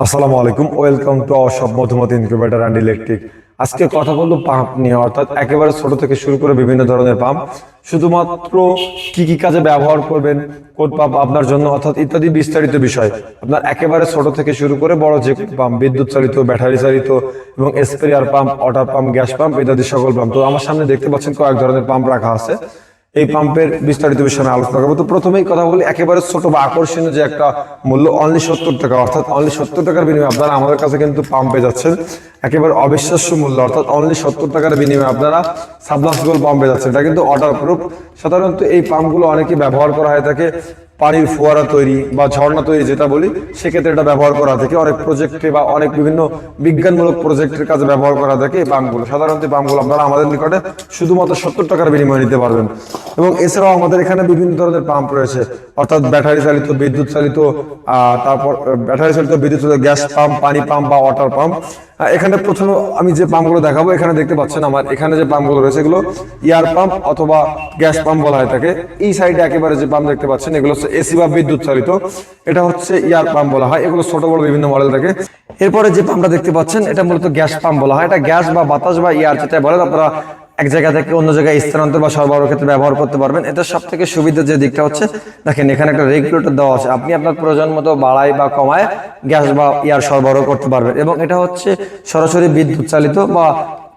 আসসালামু আলাইকুম, welcome to our সব মধুমতি ইনকিউবেটর অ্যান্ড ইলেকট্রিক। আজকে কথা বলব পাম্প নিয়ে, অর্থাৎ একেবারে ছোট থেকে শুরু করে বিভিন্ন ধরনের পাম্প। শুধুমাত্র কি কি কাজে ব্যবহার করবেন, কোন পাম্প আপনার জন্য, অর্থাৎ ইত্যাদি বিস্তারিত বিষয়। আপনার একেবারে ছোট থেকে শুরু করে বড় যে পাম্প, বিদ্যুৎ চালিত, ব্যাটারি চালিত এবং sprayer pump, water pump, gas pump, ইত্যাদি সকল পাম্প। তো আমার সামনে দেখতে পাচ্ছেন কয়েক ধরনের পাম্প রাখা আছে। এই পাম্পের বিস্তারিত বিষয়ে আমি আলোচনা করব। তো প্রথমেই কথা বলি, একেবারে ছোট বা আকর্ষণীয় যে একটা মূল্য অনলি সত্তর টাকা। অর্থাৎ অনলি সত্তর টাকার বিনিময়ে আপনারা আমাদের কাছে কিন্তু পাম্প যাচ্ছেন। একেবারে অবিশ্বাস্য মূল্য, অর্থাৎ অনলি সত্তর টাকার বিনিময়ে আপনারা সাবলাস পাম্প পেয়ে যাচ্ছেন। এটা কিন্তু অর্ডার প্রুফ সাধারণত এই পাম্পগুলো অনেকে ব্যবহার করা হয়ে থাকে। পানির ফোয়ারা তৈরি বা ঝর্ণা তৈরি যেটা বলি, সেক্ষেত্রে এটা ব্যবহার করা থাকে। অনেক প্রজেক্টে বা অনেক বিভিন্ন বিজ্ঞানমূলক প্রজেক্টের কাজে ব্যবহার করা থাকে পাম্পগুলো সাধারণত পাম্পগুলো আপনারা আমাদের নিকটে শুধুমাত্র সত্তর টাকার বিনিময়ে নিতে পারবেন। এবং এছাড়াও আমাদের এখানে বিভিন্ন ধরনের পাম্প রয়েছে। অর্থাৎ ব্যাটারি চালিত বিদ্যুৎ চালিত তারপর ব্যাটারি চালিত বিদ্যুৎ চালিত গ্যাস পাম্প পানি পাম্প বা ওয়াটার পাম্প এখানে প্রথমে আমি যে পাম্পগুলো দেখাবো, এখানে দেখতে পাচ্ছেন আমার, এখানে যে পাম্পগুলো রয়েছে, এগুলো ইয়ার পাম্প অথবা গ্যাস পাম্প বলা হয় থাকে এই সাইডে একেবারে যে পাম্প দেখতে পাচ্ছেন, এগুলো হচ্ছে এসি বা বিদ্যুৎ চালিত। এটা হচ্ছে ইয়ার পাম্প বলা হয়, এগুলো ছোট, বড় বিভিন্ন মডেল থাকে। এরপরে যে পাম্পটা দেখতে পাচ্ছেন, এটা মূলত গ্যাস পাম্প বলা হয়। এটা গ্যাস বা বাতাস বা ইয়ার যেটা বলেন, আপনারা এক জায়গা থেকে অন্য জায়গায় স্থানান্তর বা সরবরাহ ক্ষেত্রে ব্যবহার করতে পারবেন। এটা সব থেকে সুবিধা যে দিকটা হচ্ছে, দেখেন এখানে একটা রেগুলেটর দেওয়া আছে। আপনি আপনার প্রয়োজন মতো বাড়ায় বা কমায় গ্যাস বা ইয়ার সরবরাহ করতে পারবেন। এবং এটা হচ্ছে সরাসরি বিদ্যুৎ চালিত বা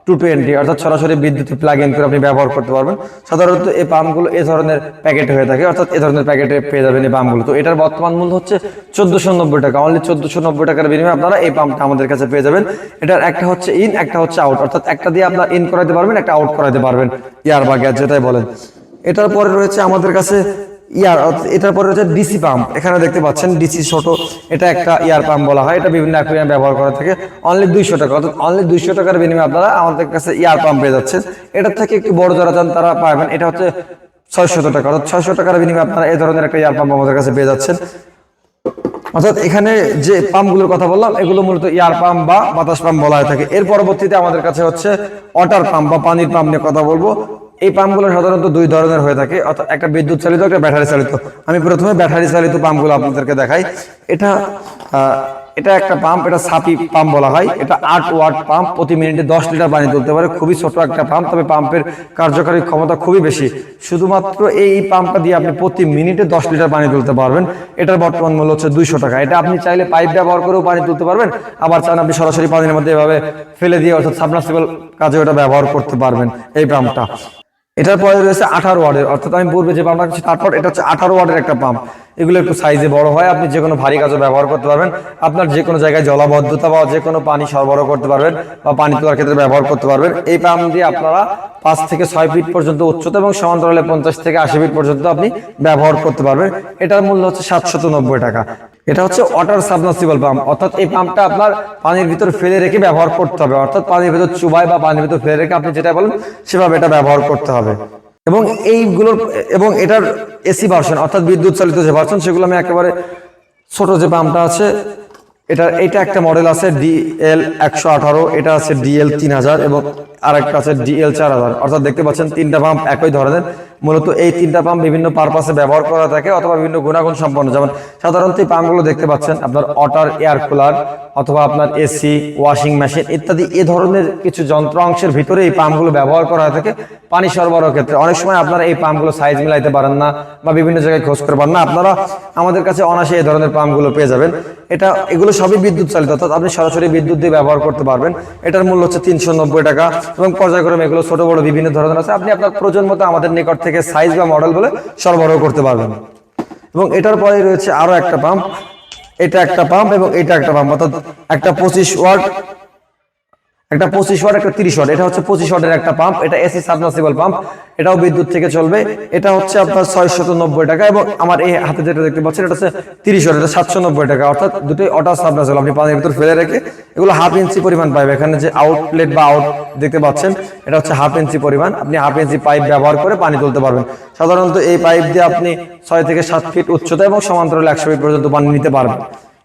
টু টোয়েন্টি অর্থাৎ সরাসরি বিদ্যুৎ প্লাগ ইন করে আপনি ব্যবহার করতে পারবেন। সাধারণত এই পাম্পগুলো এই ধরনের প্যাকেট হয়ে থাকে, অর্থাৎ এই ধরনের প্যাকেটে পেয়ে যাবেন এই পাম্পগুলো। তো এটার বর্তমান মূল্য হচ্ছে চোদ্দশো নব্বই টাকা। অনলি চোদ্দশো নব্বই টাকার বিনিময়ে আপনারা এই পাম্পটা আমাদের কাছে পেয়ে যাবেন। এটার একটা হচ্ছে ইন একটা হচ্ছে আউট অর্থাৎ একটা দিয়ে আপনার ইন করাতে পারবেন, একটা আউট করাতে পারবেন। ইয়ার বা গ্যাস যেটাই বলেন। এটার পরে রয়েছে আমাদের কাছে ইয়ার এটার পরে হচ্ছে ডিসি পাম্প। এখানে দেখতে পাচ্ছেন ডিসি ছোট, এটা একটা ইয়ার পাম্প বলা হয়। এটা বিভিন্ন অ্যাকুয়ারিয়াম ব্যবহার করা থাকে। অনলি দুইশো টাকা, অর্থাৎ অনলি দুইশো টাকার বিনিময়ে আপনারা আমাদের কাছে ইয়ার পাম্প পেয়ে যাচ্ছেন। এটার থেকে একটু বড় যারা চান তারা পাবেন। এটা হচ্ছে ছয়শত টাকা, অর্থাৎ ছয়শো টাকার বিনিময়ে আপনারা এই ধরনের একটা ইয়ার পাম্প আমাদের কাছে পেয়ে যাচ্ছেন। অর্থাৎ এখানে যে পাম্পগুলোর কথা বললাম, এগুলো মূলত এয়ার পাম্প বা বাতাস পাম্প বলা হয়ে থাকে। এর পরবর্তীতে আমাদের কাছে হচ্ছে ওয়াটার পাম্প বা পানির পাম্প নিয়ে কথা বলব। এই পাম্পগুলো সাধারণত দুই ধরনের হয়ে থাকে। অর্থাৎ একটা বিদ্যুৎ চালিত, একটা ব্যাটারি চালিত। আমি প্রথমে ব্যাটারি চালিত পাম্পগুলো আপনাদেরকে দেখাই। এটা এটা একটা পাম্প, এটা সাপি পাম্প বলা হয়। এটা আট ওয়াট পাম্প, প্রতি মিনিটে দশ লিটার পানি তুলতে পারে। খুবই ছোট একটা পাম্প, তবে পাম্পের কার্যকারী ক্ষমতা খুবই বেশি। শুধুমাত্র এই পাম্পটা দিয়ে আপনি প্রতি মিনিটে দশ লিটার পানি তুলতে পারবেন। এটার বর্তমান মূল্য হচ্ছে দুইশো টাকা। এটা আপনি চাইলে পাইপ ব্যবহার করেও পানি তুলতে পারবেন। আবার চান আপনি সরাসরি পানির মধ্যে এভাবে ফেলে দিয়ে অর্থাৎ সাবমার্সিবল কাজে ওটা ব্যবহার করতে পারবেন এই পাম্পটা। এটার পরে রয়েছে আঠারো ওয়ার্ডের, অর্থাৎ আমি পূর্বে যে পাম্পটা তারপর এটা হচ্ছে আঠারো ওয়ার্ডের একটা পাম্প এগুলো একটু সাইজে বড় হয়, আপনি যে কোনো ভারী কাজে ব্যবহার করতে পারবেন। আপনার যে কোনো জায়গায় জলাবদ্ধতা বা যে কোনো পানি সরবরাহ করতে পারবেন বা পানি তোলার ক্ষেত্রে ব্যবহার করতে পারবেন। এই পাম্প দিয়ে আপনারা পাঁচ থেকে ছয় ফিট পর্যন্ত উচ্চতা এবং সমান্তরালে পঞ্চাশ থেকে আশি ফিট পর্যন্ত আপনি ব্যবহার করতে পারবেন। এটার মূল্য হচ্ছে সাতশত নব্বই টাকা। এটা হচ্ছে ওয়াটার সাবমার্সিবল পাম্প অর্থাৎ এই পাম্পটা আপনার পানির ভিতর ফেলে রেখে ব্যবহার করতে হবে। অর্থাৎ পানির ভিতর চুবাই বা পানির ভিতর ফেলে রেখে আপনি যেটা বলেন, সেভাবে এটা ব্যবহার করতে হবে। এবং এইগুলোর, এবং এটার এসি ভার্সন অর্থাৎ বিদ্যুৎ চালিত যে ভার্সন সেগুলো আমি একেবারে ছোট যে পাম্পটা আছে, এটা এটা একটা মডেল আছে ডিএল একশো আঠারো, এটা আছে ডিএল তিন হাজার এবং আরেকটা আছে ডিএল চার হাজার। অর্থাৎ দেখতে পাচ্ছেন তিনটা পাম্প একই ধরনের। মূলত এই তিনটা পাম্প বিভিন্ন পারপাসে ব্যবহার করা থাকে অথবা বিভিন্ন গুণাগুণ সম্পন্ন। সাধারণত এই দেখতে পাচ্ছেন আপনার এয়ার কুলার অথবা আপনার এসি ওয়াশিং মেশিন ইত্যাদি। এ ধরনের কিছু যন্ত্রাংশের ভিতরে এই পাম্পগুলো ব্যবহার করা থাকে পানি সরবরাহ ক্ষেত্রে। অনেক সময় আপনারা এই পাম্পগুলো সাইজ মিলাইতে পারেন না বা বিভিন্ন জায়গায় খোঁজ করে পারেন না। আপনারা আমাদের কাছে অনাসে এই ধরনের পাম্পগুলো পেয়ে যাবেন। এটা, এগুলো সবই বিদ্যুৎ চালিত অর্থাৎ আপনি সরাসরি বিদ্যুৎ দিয়ে ব্যবহার করতে পারবেন। এটার মূল্য হচ্ছে তিনশো নব্বই টাকা। এবং পর্যায়ক্রমে এগুলো ছোট, বড় বিভিন্ন ধরনের আছে। আপনি আপনার প্রয়োজন মতো আমাদের নিকট থেকে সাইজ বা মডেল বলে সরবরাহ করতে পারবেন। এবং এটার পরে রয়েছে আরও একটা পাম্প এটা একটা পাম্প এবং এটা একটা পাম্প অর্থাৎ একটা পঁচিশ ওয়াট একটা পঁচিশ ওয়াট একটা তিরিশ ওয়াট, এটা হচ্ছে পঁচিশ ওয়াটের একটা পাম্প এটা এসি সাবমার্সিবল পাম্প এটাও বিদ্যুৎ থেকে চলবে, এটা হচ্ছে আপনার ছয়শত নব্বই টাকা এবং আমার এই হাতে যেটা দেখতে পাচ্ছেন, এটা হচ্ছে তিরিশ ওয়াট, এটা সাতশো নব্বই টাকা, অর্থাৎ দুটোই অটো সাবমার্সিবল আপনি পানির ভিতর ফেলে রেখে এগুলো হাফ ইঞ্চি পরিমাণ পাইবে এখানে যে আউটলেট বা আউট দেখতে পাচ্ছেন, এটা হচ্ছে হাফ ইঞ্চি পরিমাণ, আপনি হাফ ইঞ্চি পাইপ ব্যবহার করে পানি তুলতে পারবেন। সাধারণত এই পাইপ দিয়ে আপনি ছয় থেকে সাত ফিট উচ্চতা এবং সমান্তরাল একশো ফিট পর্যন্ত পানি নিতে পারবেন।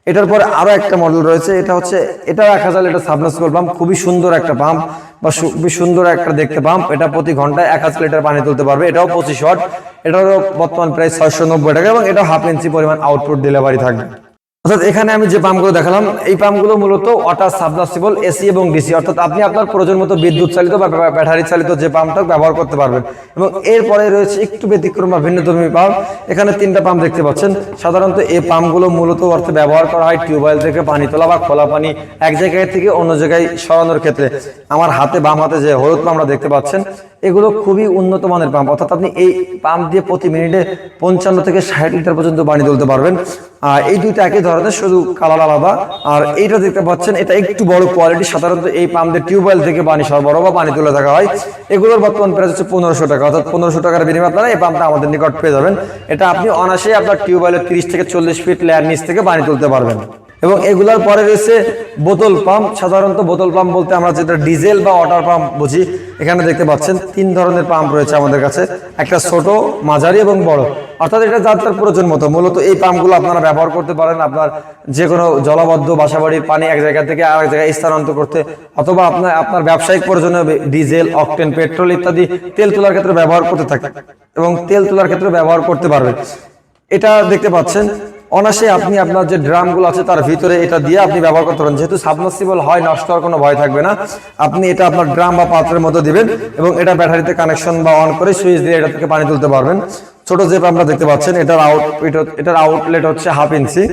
এটার পরে আরও একটা মডেল রয়েছে, এটা হচ্ছে, এটা এক হাজার লিটার সাবমার্সিবল পাম্প খুবই সুন্দর একটা পাম্প বা খুবই সুন্দর একটা দেখতে পাম্প এটা প্রতি ঘন্টায় এক হাজার লিটার পানি তুলতে পারবে, এটাও পঁচিশ হট এটারও বর্তমান প্রায় ছয়শো নব্বই টাকা এবং এটা হাফ ইঞ্চি পরিমাণ আউটপুট ডেলিভারি থাকবে। অর্থাৎ এখানে আমি যে পাম্পগুলো দেখালাম, এই পাম্পগুলো মূলত ওয়াটার সাবমার্সিবল এসি এবং ডিসি অর্থাৎ আপনি আপনার প্রয়োজন মতো বিদ্যুৎ চালিত বা ব্যাটারি চালিত যে পাম্পটা ব্যবহার করতে পারবেন। এবং এরপরে রয়েছে একটু ব্যতিক্রম বা ভিন্নধর্মী পাম্প। এখানে তিনটা পাম্প দেখতে পাচ্ছেন। সাধারণত এই পাম্পগুলো মূলত অর্থে ব্যবহার করা হয় টিউবওয়েল থেকে পানি তোলা বা খোলা পানি এক জায়গায় থেকে অন্য জায়গায় সরানোর ক্ষেত্রে। আমার হাতে বাম হাতে যে হলুদ পাম্পটা দেখতে পাচ্ছেন, এগুলো খুবই উন্নত মানের পাম্প। অর্থাৎ আপনি এই পাম্প দিয়ে প্রতি মিনিটে পঞ্চান্ন থেকে ষাট লিটার পর্যন্ত পানি তুলতে পারবেন। আর এই দুইটা একই ধরনের শুধু কালার আলাদা। আর এইটা দেখতে পাচ্ছেন, এটা একটু বড় কোয়ালিটি সাধারণত এই পাম্পের টিউবওয়েল থেকে পানি সরবরাহ বা পানি তুলে থাকা হয়। এগুলোর বর্তমান প্রাইস হচ্ছে পনেরোশো টাকা। অর্থাৎ পনেরোশো টাকার বিনিময়ে আপনারা এই পাম্পটা আমাদের নিকট পেয়ে যাবেন। এটা আপনি অনায়াসে আপনার টিউবওয়েলের তিরিশ থেকে চল্লিশ ফিট লেয়ার নিচ থেকে পানি তুলতে পারবেন। এবং এগুলোর পরে রয়েছে বোতল পাম্প। সাধারণত বোতল পাম্প বলতে আমরা যেটা ডিজেল বা ওয়াটার পাম্প বুঝি, এখানে দেখতে পাচ্ছেন তিন ধরনের পাম্প রয়েছে আমাদের কাছে। একটা ছোট, মাঝারি এবং বড়। অর্থাৎ এটা যার তার প্রয়োজন মতো। মূলত এই পাম্পগুলো আপনারা ব্যবহার করতে পারেন আপনার যে কোনো জলবদ্ধ বাসাবাড়ির পানি এক জায়গা থেকে আরেক জায়গায় স্থানান্তর করতে, অথবা আপনার আপনার ব্যবসায়িক প্রয়োজনে ডিজেল, অকটেন, পেট্রোল ইত্যাদি তেল তোলার ক্ষেত্রে ব্যবহার করতে থাকে এবং তেল তোলার ক্ষেত্রে ব্যবহার করতে পারবেন। এটা দেখতে পাচ্ছেন অনাসে আপনি আপনার যে ড্রামগুলো আছে তার ভিতরে এটা দিয়ে আপনি ব্যবহার করতে পারেন। যেহেতু সাবমার্সিবল হয়, নষ্ট হওয়ার কোনো ভয় থাকবে না। আপনি এটা আপনার ড্রাম বা পাত্রের মধ্যে দিবেন এবং এটা ব্যাটারিতে কানেকশন বা অন করে সুইচ দিয়ে এটা থেকে পানি তুলতে পারবেন। ছোট যে আমরা দেখতে পাচ্ছেন, এটার আউট এটার আউটলেট হচ্ছে হাফ ইঞ্চি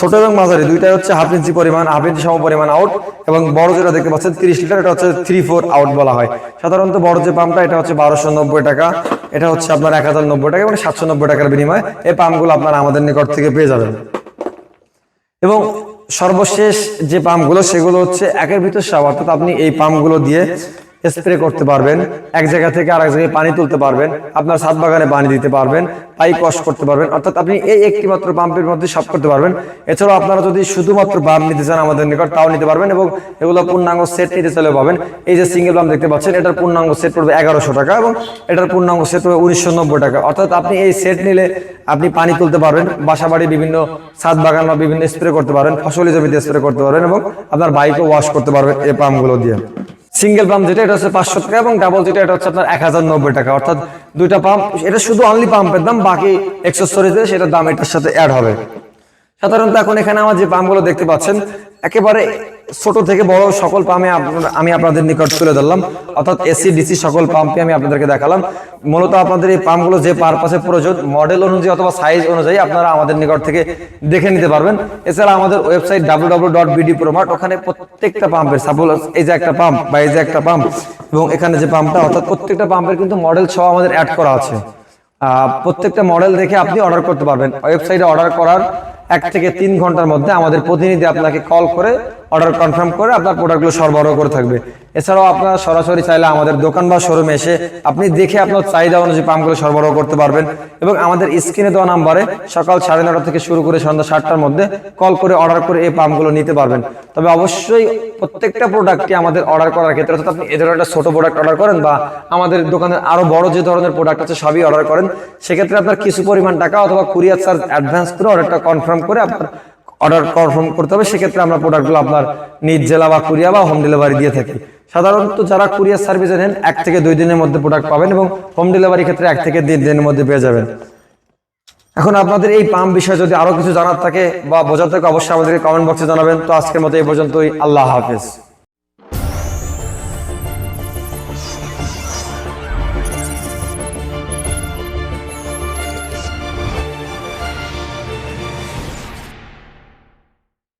ছোট এবং মাঝারি, দুইটাই হচ্ছে হাফ ইঞ্চি পরিমাণ হাফ ইঞ্চি সম পরিমাণ আউট এবং বড় যেটা দেখতে পাচ্ছেন, তিরিশ লিটার এটা হচ্ছে থ্রি ফোর আউট বলা হয়। সাধারণত বড় যে পাম্পটা এটা হচ্ছে বারোশো নব্বই টাকা, এটা হচ্ছে আপনার এক হাজার নব্বই টাকা এবং সাতশো নব্বই টাকার বিনিময়ে এই পাম্পগুলো আপনারা আমাদের নিকট থেকে পেয়ে যাবেন। এবং সর্বশেষ যে পাম্পগুলো সেগুলো হচ্ছে একের ভিতর সব, অর্থাৎ আপনি এই পাম্পগুলো দিয়ে স্প্রে করতে পারবেন, এক জায়গা থেকে আরেক জায়গায় পানি তুলতে পারবেন, আপনার ছাদ বাগানে পানি দিতে পারবেন, পাইপ ওয়াশ করতে পারবেন, অর্থাৎ আপনি এই একটি মাত্র পাম্পের মধ্যে সব করতে পারবেন। এছাড়াও আপনারা যদি শুধুমাত্র পাম্প নিতে চান আমাদের নিকট, তাও নিতে পারবেন এবং এগুলো পূর্ণাঙ্গ সেট নিতে চাইলেও পাবেন। এই যে সিঙ্গেল পাম্প দেখতে পাচ্ছেন, এটার পূর্ণাঙ্গ সেট পড়বে এগারোশো টাকা এবং এটার পূর্ণাঙ্গ সেট পড়বে উনিশশো নব্বই টাকা। অর্থাৎ আপনি এই সেট নিলে আপনি পানি তুলতে পারবেন বাসা বাড়ি বিভিন্ন ছাদ বাগান বা বিভিন্ন স্প্রে করতে পারবেন, ফসলি জমিতে স্প্রে করতে পারবেন এবং আপনার বাইকও ওয়াশ করতে পারবেন এই পাম্পগুলো দিয়ে। সিঙ্গেল পাম্প যেটা, এটা হচ্ছে পাঁচশো টাকা এবং ডাবল যেটা, এটা হচ্ছে আপনার এক হাজার নব্বই টাকা। অর্থাৎ দুইটা পাম্প এটা শুধু অনলি পাম্পের দাম, বাকি এক্সেসরিজের সেটার দাম এটার সাথে অ্যাড হবে। সাধারণত এখন এখানে আমার যে পাম্পগুলো দেখতে পাচ্ছেন, একেবারে ছোট থেকে বড় সকল আপনার- আমি আপনাদের নিকট তুলে ধরলাম। অর্থাৎ এসি, ডিসি সকল পাম্পে আমি আপনাদেরকে দেখালাম। মূলত আপনাদের এই পাম্পগুলো যে পারপাসে প্রয়োজন, মডেল অনুযায়ী অথবা সাইজ অনুযায়ী আপনারা আমাদের নিকট থেকে দেখে নিতে পারবেন। এছাড়া আমাদের website W W dot B D Promart ওখানে প্রত্যেকটা পাম্পের সাপোজ এই যে একটা পাম্প বা এই যে একটা পাম্প, এবং এখানে যে পাম্পটা, অর্থাৎ প্রত্যেকটা পাম্পের কিন্তু মডেল সহ আমাদের অ্যাড করা আছে। প্রত্যেকটা মডেল দেখে আপনি অর্ডার করতে পারবেন। ওয়েবসাইটে অর্ডার করার এক থেকে তিন ঘণ্টার মধ্যে আমাদের প্রতিনিধি আপনাকে কল করে অর্ডার কনফার্ম করে আপনার প্রোডাক্টগুলো সরবরাহ করে থাকবে। এছাড়াও আপনারা সরাসরি চাইলে আমাদের দোকান বা শোরুমে এসে আপনি দেখে আপনার চাহিদা অনুযায়ী পাম্পগুলো সরবরাহ করতে পারবেন এবং আমাদের স্ক্রিনে দেওয়া নাম্বারে সকাল সাড়ে নটা থেকে শুরু করে সন্ধ্যা সাতটার মধ্যে কল করে অর্ডার করে এই পাম্পগুলো নিতে পারবেন। তবে অবশ্যই প্রত্যেকটা প্রোডাক্টটি আমাদের অর্ডার করার ক্ষেত্রে, অর্থাৎ আপনি এ ধরনের একটা ছোট প্রোডাক্ট অর্ডার করেন বা আমাদের দোকানের আরও বড় যে ধরনের প্রোডাক্ট আছে সবই অর্ডার করেন, সেক্ষেত্রে আপনার কিছু পরিমাণ টাকা অথবা কুরিয়ার চার্জ অ্যাডভান্স করে অর্ডারটা কনফার্ম করে আপনার অর্ডার কনফার্ম করতে হবে, সেক্ষেত্রে আমরা প্রোডাক্টগুলো আপনার নিজ জেলা বা কুরিয়া বা হোম ডেলিভারি দিয়ে থাকি। সাধারণত যারা কুরিয়ার সার্ভিসে নেন এক থেকে দুই দিনের মধ্যে প্রোডাক্ট পাবেন এবং হোম ডেলিভারি ক্ষেত্রে এক থেকে তিন দিনের মধ্যে পেয়ে যাবেন। এখন আপনাদের এই পাম্প বিষয়ে যদি আরও কিছু জানার থাকে বা বোঝার থাকে, অবশ্যই আমাদেরকে কমেন্ট বক্সে জানাবেন। তো আজকের মতো এই পর্যন্তই। আল্লাহ হাফেজ।